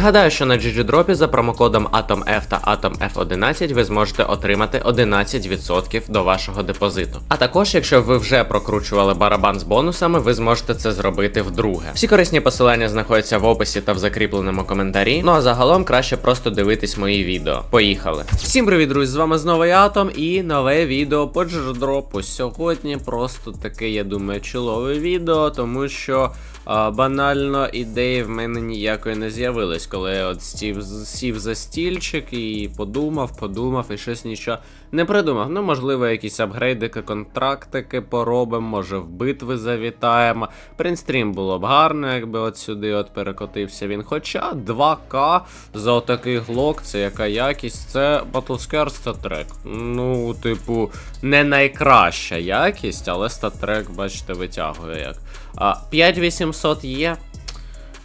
Нагадаю, що на GGDrop за промокодом AtomF та AtomF11 ви зможете отримати 11% до вашого депозиту. А також, якщо ви вже прокручували барабан з бонусами, ви зможете це зробити вдруге. Всі корисні посилання знаходяться в описі та в закріпленому коментарі. Ну а загалом краще просто дивитись мої відео. Поїхали! Всім привіт, друзі! З вами знову я Атом і нове відео по джердропу. Сьогодні просто таке, я думаю, чолове відео, тому що банально ідеї в мене ніякої не з'явилось, коли я от сів, сів за стільчик і подумав, подумав і щось нічого не придумав. Ну, можливо, якісь апгрейдики, контрактики поробимо, може в битви завітаємо. Принстрім було б гарно, якби от сюди от перекотився він. Хоча 2К за отакий глок, це яка якість, це Battlescar статрек. Ну, типу, не найкраща якість, але статрек, бачите, витягує як. А 5800 є.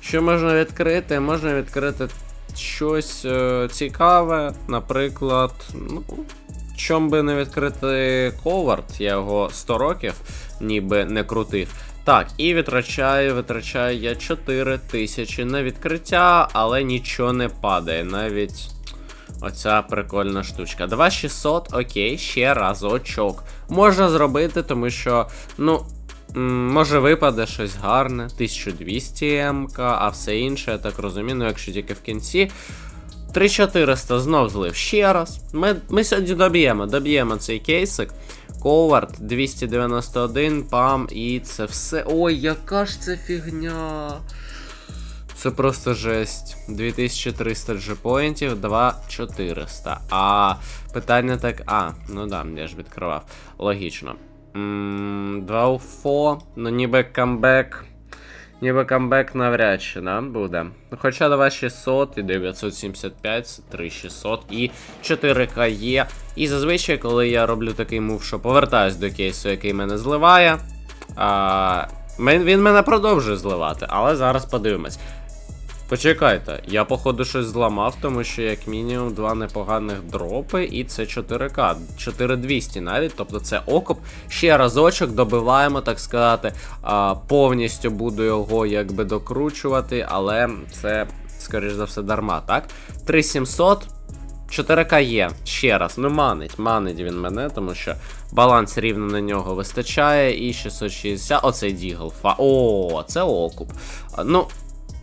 Що можна відкрити? Можна відкрити щось е, цікаве, наприклад, ну. Чом би не відкрити ковард, я його 100 років ніби не крутив. Так, і витрачаю, витрачаю я 4 тисячі на відкриття, але нічого не падає. Навіть оця прикольна штучка. 2600, окей, ще разочок. Можна зробити, тому що, ну. Може випаде щось гарне, 1200 МК, а все інше, я так розумію, ну якщо тільки в кінці. 3400 знов злив ще раз. Ми, ми сьогодні доб'ємо, доб'ємо цей кейсик. Ковард 291, пам, і це все. Ой, яка ж це фігня. Це просто жесть. 2300 джепоінтів, 2400. А питання так. А, ну да, я ж відкривав. Логічно. Два уфо, ну ніби камбек. Ніби камбек навряд чи да, буде. Ну, Хоча 2600 і 975, це 3600 і 4К є. І зазвичай, коли я роблю такий мув, що повертаюсь до кейсу, який мене зливає. А, він мене продовжує зливати, але зараз подивимось. Почекайте, я походу щось зламав, тому що як мінімум два непоганих дропи, і це 4К, 4200 навіть, тобто це окоп. Ще разочок добиваємо, так сказати, повністю буду його якби докручувати, але це, скоріш за все, дарма, так? 3700. 4К є, ще раз, ну манить, манить він мене, тому що баланс рівно на нього вистачає. І 660, оцей дігл. О, це окуп. Ну,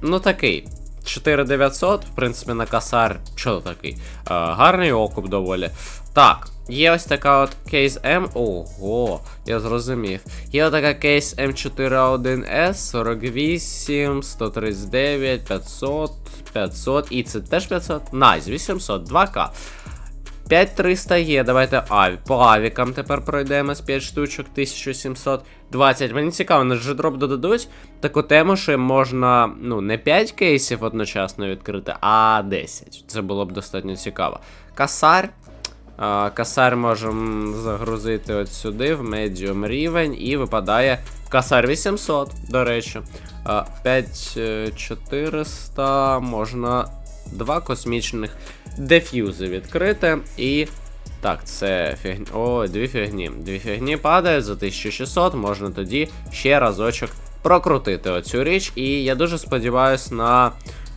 Ну такий. 4900, в принципі, на касар. Що такий? А, гарний окуп доволі. Так, є ось така от кейс М. Ого, я зрозумів. Є така кейс М41S, 48, 139, 500, 500. І це теж 500. Найс, 800, 2К. 5300 є, давайте аві. по авікам тепер пройдемо з 5 штучок, 1720. Мені цікаво, на дроп додадуть таку тему, що можна ну, не 5 кейсів одночасно відкрити, а 10. Це було б достатньо цікаво. Касар. А, касар можемо загрузити от сюди, в медіум рівень, і випадає касар 800, до речі. А, 5400 можна два космічних деф'юзи відкрити. І. Так, це фігня. О, дві фігні. Дві фігні падають за 1600, можна тоді ще разочок прокрутити оцю річ. І я дуже сподіваюся на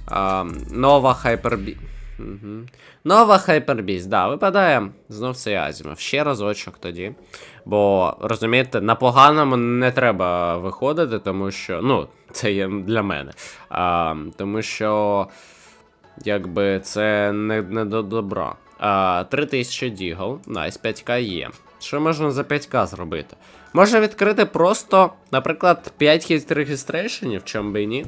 а, нова хайпербі. Угу. Нова хайпербіс, да, випадає знов цей Азімов. Ще разочок тоді. Бо, розумієте, на поганому не треба виходити, тому що. Ну, це є для мене. А, Тому що. Якби це не, не до добра. А, 3000 дігл, найс 5к є. Що можна за 5к зробити? Можна відкрити просто, наприклад, 5 хіт регістрейшенів, чому би і ні.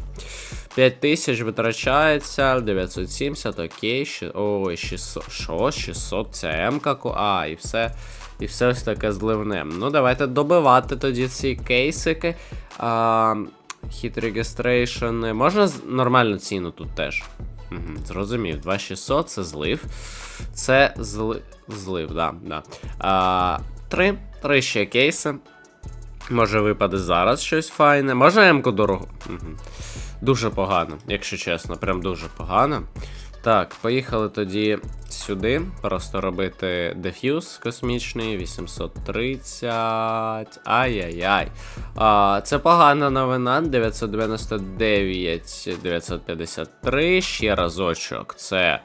5000 витрачається, 970, окей, ще, ой, 600, що, 600, це М каку, а, і все, і все ось таке зливне. Ну, давайте добивати тоді ці кейсики. А, Хіт регістрейшени. Можна нормальну ціну тут теж. Угу, зрозумів. 2600 це злив. Це зли... злив, да. да. А, три. Три ще кейси. Може випаде зараз щось файне. Може М-ку дорогу. Угу. Дуже погано, якщо чесно, прям дуже погано. Так, поїхали тоді сюди. Просто робити деф'юз космічний 830. Ай-яй-яй. Це погана новина. 999, 953. Ще разочок. Це.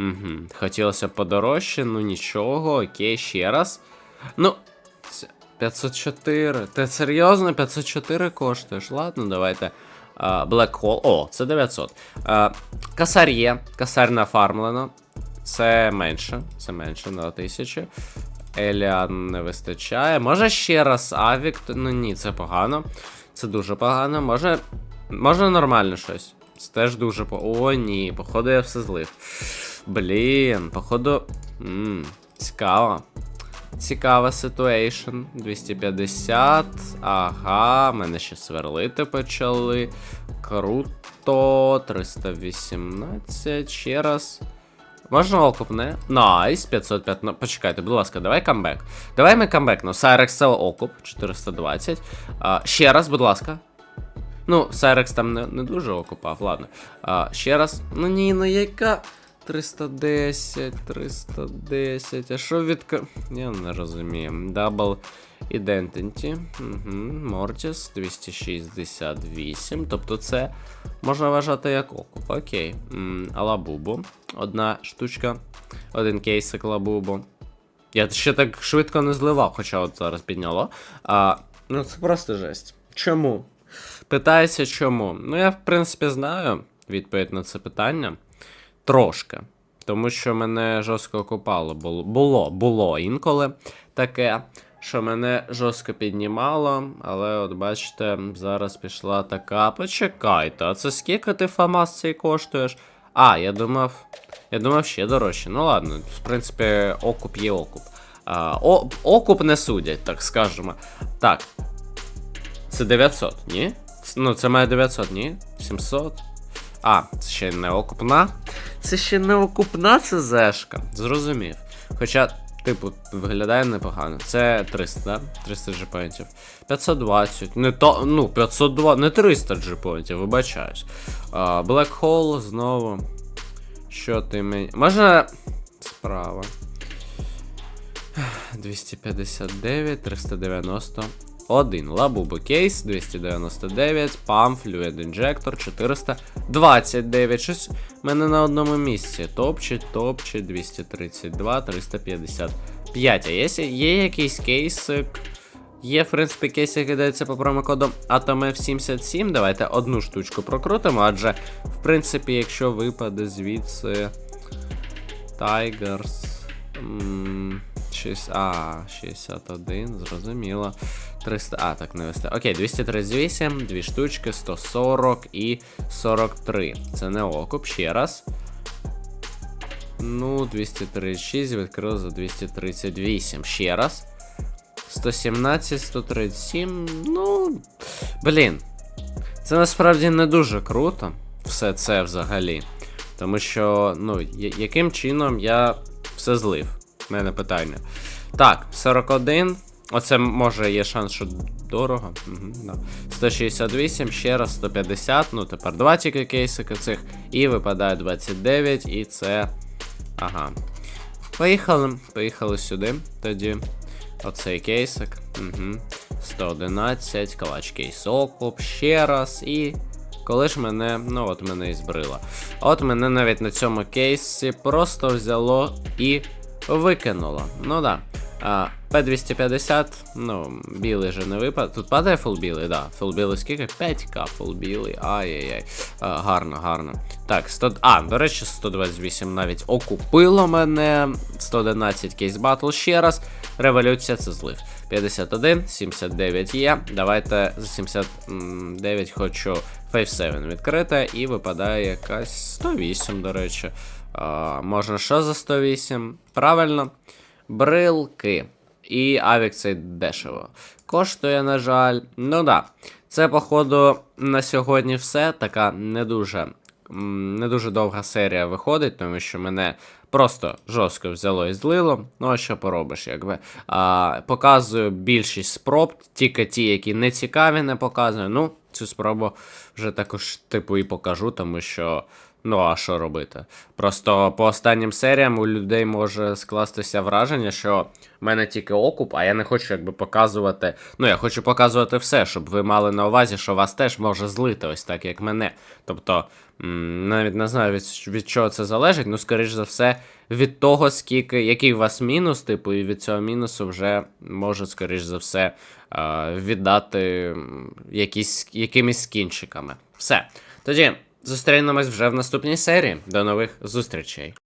Угу. Хотілося подорожче, ну нічого. Окей, ще раз. Ну. 504. Ти серйозно? 504 коштуєш? Ладно, давайте. Black Hole. О, це 900. А, Касар є. Касар нафармлено. Це менше. Це менше на 1000. Еліан не вистачає. Може ще раз Авік. Ну ні, це погано. Це дуже погано. Може. Може нормально щось. Це теж дуже по. О, ні, походу я все злив. Блін, походу. Ммм, цікаво. Цікава ситуейшн. 250. Ага, мене ще сверлити почали. Круто. 318. Ще раз. Можна окупне? Найс, 505. Ну, почекайте, будь ласка, давай камбек. Давай ми камбек. Ну, Сайрекс це окуп 420. А, ще раз, будь ласка. Ну, Сайрекс там не, не дуже окупав, ладно. А, ще раз. Ну ні, ну яка. 310, 310. А що від. Я не розумію. Double Identity. Угу. Mortis 268. Тобто це можна вважати як окуп. Окей. Алабубу. Одна штучка. Один кейсик лабубу. Я ще так швидко не зливав, хоча от зараз підняло. А, ну це просто жесть. Чому? Питається чому? Ну, я, в принципі, знаю відповідь на це питання. Трошки. Тому що мене жорстко окупало. Було, було, було інколи таке, що мене жорстко піднімало, але от бачите, зараз пішла така. Почекайте, а це скільки ти фамас цей коштуєш? А, я думав. Я думав ще дорожче. Ну ладно, в принципі, окуп є окуп. А, о, окуп не судять, так скажемо. Так. Це 900, ні? Ну, це має 900, ні? 700. А, це ще не окупна. Це ще не окупна ЦЗшка. Зрозумів. Хоча, типу, виглядає непогано. Це 300, да? 300 джипоінтів. 520. Не то, ну, 502, не 300 джипоінтів, вибачаюсь. А, Black знову. Що ти мені. Можна. Справа. 259, 390. 1. Лабубо кейс 299, пам, флюїд інжектор 429. Щось в мене на одному місці. Топче, топче 232, 355. А є, є якийсь кейсик? Є, в принципі, кейс, який дається по промокоду AtomF77. Давайте одну штучку прокрутимо, адже, в принципі, якщо випаде звідси. Tigers. м, шість- А, 61, зрозуміло. 300. А, так не вести. Окей, 238, 2 штучки, 140 і 43. Це не окуп, ще раз. Ну, 236 відкрив за 238. Ще раз. 117, 137. Ну. Блін. Це насправді не дуже круто. Все це взагалі. Тому що, ну, яким чином я все злив? Мене питання. Так, 41. Оце може є шанс, що дорого. Угу, да. 168, ще раз 150. Ну, тепер два тільки кейсики цих. І випадає 29, і це. Ага. Поїхали. Поїхали сюди. Тоді. Оцей кейсик. Угу. 111, калач кейс окуп, ще раз. І. Коли ж мене. Ну, от мене і збрило. От мене навіть на цьому кейсі просто взяло і викинуло. Ну да. А, P250, ну, білий же не випад. Тут падає фул білий, да. Фул білий скільки? 5к фул білий. Ай-яй-яй. Гарно, гарно. Так, 100... А, до речі, 128 навіть окупило мене. 111 кейс батл ще раз. Революція це злив. 51, 79 є. Давайте за 79 хочу Phase 7 відкрити. І випадає якась 108, до речі. Можна що за 108? Правильно. Брилки. І авік цей дешево. Коштує, на жаль. Ну да. Це, походу, на сьогодні все. Така не дуже. Не дуже довга серія виходить, тому що мене просто жорстко взяло і злило. Ну, а що поробиш, якби. А, показую більшість спроб, тільки ті, які не цікаві, не показую. Ну, цю спробу вже також, типу, і покажу, тому що Ну, а що робити? Просто по останнім серіям у людей може скластися враження, що в мене тільки окуп, а я не хочу якби показувати. Ну, я хочу показувати все, щоб ви мали на увазі, що вас теж може злити, ось так, як мене. Тобто, навіть не знаю від, від чого це залежить, ну, скоріш за все, від того, скільки, який у вас мінус, типу, і від цього мінусу вже може, скоріш за все, віддати якісь, якимись скінчиками. Все. Тоді зустрінемось вже в наступній серії. До нових зустрічей.